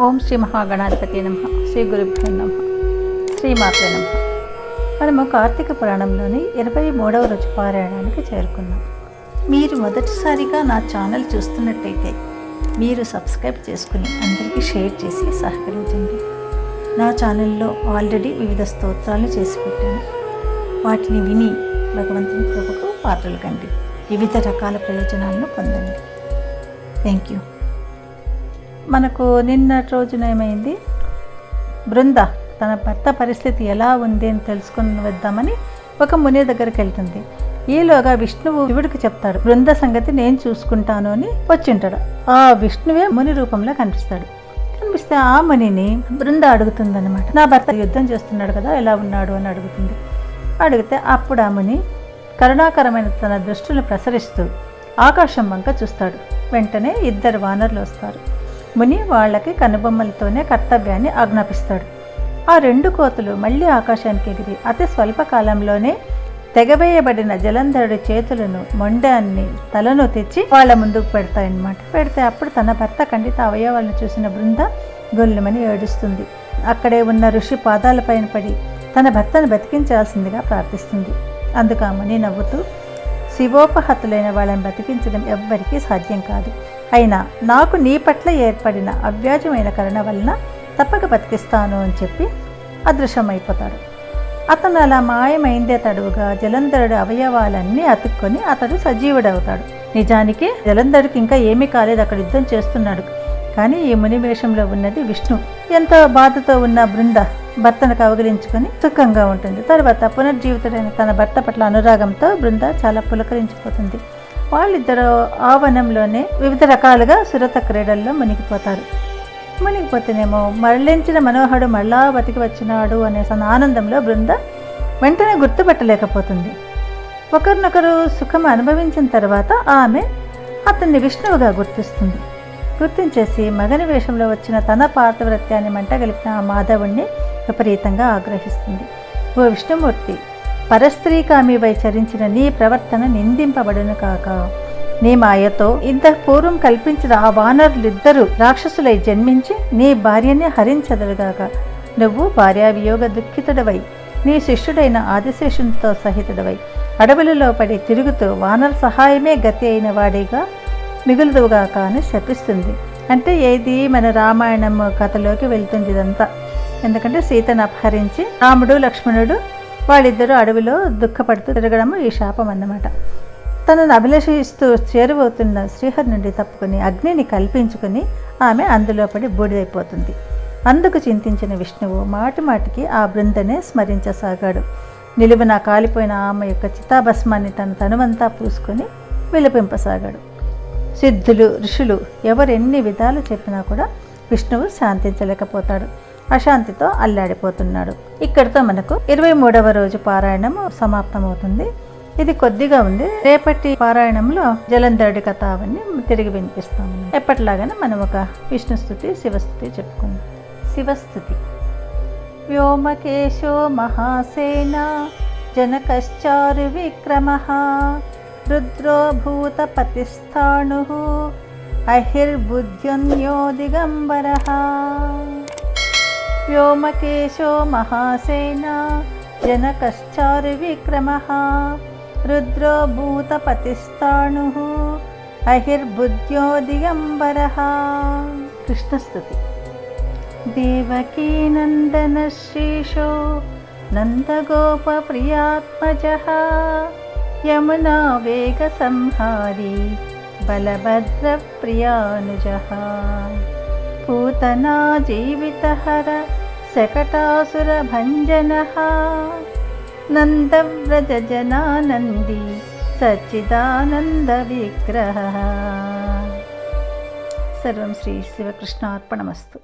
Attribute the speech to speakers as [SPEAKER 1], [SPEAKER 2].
[SPEAKER 1] ఓం శ్రీ మహాగణాధిపతి నమ. శ్రీ గురుభ్యో నమ. శ్రీమాత్రే నమ. మనము కార్తీక పురాణంలోని ఇరవై మూడవ రోజు పారాయణానికి చేరుకున్నాం. మీరు మొదటిసారిగా నా ఛానల్ చూస్తున్నట్టయితే మీరు సబ్స్క్రైబ్ చేసుకుని అందరికీ షేర్ చేసి సహకరించండి. నా ఛానల్లో ఆల్రెడీ వివిధ స్తోత్రాలు చేసి పెట్టాను. వాటిని విని భగవంతుని కృపకు పాత్రలు కండి. వివిధ రకాల ప్రయోజనాలను పొందండి. Thank you. మనకు నిన్నటి రోజున ఏమైంది? బృంద తన భర్త పరిస్థితి ఎలా ఉంది అని తెలుసుకుని వద్దామని ఒక ముని దగ్గరికి వెళ్తుంది. ఈలోగా విష్ణువు శివుడికి చెప్తాడు బృంద సంగతి నేను చూసుకుంటాను అని వచ్చింటాడు. ఆ విష్ణువే ముని రూపంలో కనిపిస్తాడు. కనిపిస్తే ఆ మునిని బృంద అడుగుతుందన్నమాట. నా భర్త యుద్ధం చేస్తున్నాడు కదా ఎలా ఉన్నాడు? అని అడుగుతుంది. అడిగితే అప్పుడు ఆ ముని కరుణాకరమైన తన దృష్టిని ప్రసరిస్తూ ఆకాశం వంక చూస్తాడు. వెంటనే ఇద్దరు వానర్లు వస్తారు. ముని వాళ్ళకి కనుబొమ్మలతోనే కర్తవ్యాన్ని ఆజ్ఞాపిస్తాడు. ఆ రెండు కోతులు మళ్ళీ ఆకాశానికి ఎగిరి అతి స్వల్పకాలంలోనే తెగవేయబడిన జలంధరుడి చేతులను మొండాన్ని తలను తెచ్చి వాళ్ళ ముందుకు పెడతాయన్నమాట. పెడితే అప్పుడు తన భర్త ఖండిత అవయవాలను చూసిన బృంద గొల్లుమని ఏడుస్తుంది. అక్కడే ఉన్న ఋషి పాదాలపైన పడి తన భర్తను బతికించాల్సిందిగా ప్రార్థిస్తుంది. అందుకు ఆ ముని నవ్వుతూ శివోపహతులైన వాళ్ళని బతికించడం ఎవ్వరికీ సాధ్యం కాదు. అయినా నాకు నీ పట్ల ఏర్పడిన అవ్యాజమైన కరుణ వలన తప్పక బతికిస్తాను అని చెప్పి అదృశ్యమైపోతాడు. అతను అలా మాయమైందే తడువుగా జలంధరుడు అవయవాలన్నీ అతుక్కొని అతడు సజీవుడవుతాడు. నిజానికి జలంధరుడికి ఇంకా ఏమీ కాలేదు అక్కడ యుద్ధం చేస్తున్నాడు. కానీ ఈ మునివేషంలో ఉన్నది విష్ణు. ఎంతో బాధతో ఉన్న బృంద భర్తను కౌగిలించుకొని సుఖంగా ఉంటుంది. తర్వాత పునర్జీవితుడైన తన భర్త పట్ల అనురాగంతో బృంద చాలా పులకరించిపోతుంది. వాళ్ళిద్దరూ ఆ వనంలోనే వివిధ రకాలుగా సురత క్రీడల్లో మునిగిపోతారు. మునిగిపోతేనేమో మరలించిన మనోహరుడు మళ్ళా బతికి వచ్చినాడు అనే ఆనందంలో బృంద వెంటనే గుర్తుపట్టలేకపోతుంది. ఒకరినొకరు సుఖం అనుభవించిన తర్వాత ఆమె అతన్ని విష్ణువుగా గుర్తిస్తుంది. గుర్తించేసి మగని వేషంలో వచ్చిన తన పాతవృత్యాన్ని మంటగలిపిన ఆ మాధవుణ్ణి విపరీతంగా ఆగ్రహిస్తుంది. ఓ విష్ణుమూర్తి పరస్త్రీకామివై చరించిన నీ ప్రవర్తన నిందింపబడును కాక. నీ మాయతో ఇంత పూర్వం కల్పించిన ఆ వానరులిద్దరూ రాక్షసులై జన్మించి నీ భార్యని హరించదలుగాక నువ్వు భార్యావియోగ దుఃఖితుడవై నీ శిష్యుడైన ఆదిశేషునితో సహితుడవై అడవులలో పడి తిరుగుతూ వానర సహాయమే గతి అయిన వాడిగా మిగులుదువుగాక అని శపిస్తుంది. అంటే ఏది? మన రామాయణం కథలోకి వెళ్తుంది ఇదంతా. ఎందుకంటే సీతను అపహరించి రాముడు లక్ష్మణుడు వాళ్ళిద్దరూ అడవిలో దుఃఖపడుతూ తిరగడం ఈ శాపం అన్నమాట. తనను అభిలషిస్తూ చేరువవుతున్న శ్రీహరి నుండి తప్పుకొని అగ్నిని కల్పించుకొని ఆమె అందులో పడి బూడిదైపోతుంది. అందుకు చింతించిన విష్ణువు మాటి మాటికి ఆ బృందనే స్మరించసాగాడు. నిలువున కాలిపోయిన ఆమె యొక్క చితాభస్మాన్ని తన తనువంతా పూసుకొని విలపింపసాగాడు. సిద్ధులు ఋషులు ఎవరెన్ని విధాలు చెప్పినా కూడా విష్ణువు శాంతించలేకపోతాడు. అశాంతితో అల్లాడిపోతున్నాడు. ఇక్కడితో మనకు ఇరవై మూడవ రోజు పారాయణం సమాప్తమవుతుంది. ఇది కొద్దిగా ఉంది. రేపటి పారాయణంలో జలంధరుడి కథ అవన్నీ తిరిగి వినిపిస్తాము. ఎప్పటిలాగానే మనం ఒక విష్ణుస్థుతి శివస్థుతి చెప్పుకుందాం. శివస్థుతి వ్యోమకేశో మహాసేన జనకశ్చారు విక్రమ రుద్రో భూతపతిస్థాణు అహిర్బుద్ధ్యున్యో దిగంబర व्योमकेशो महासेना जनकश्चारुविक्रमः रुद्रो भूतपतिस्ताणुः अहिर्बुद्ध्यो दिगम्बरः कृष्णस्तुति देवकीनन्दनश्रीशो नन्दगोपप्रियात्मजः यमुना वेगसंहारी बलभद्रप्रियानुजः पूतना जीवितहर शकटासुरभञ्जनः नन्दव्रजजनानन्दी सच्चिदानन्दविग्रहः सर्वं श्रीशिवकृष्णार्पणमस्तु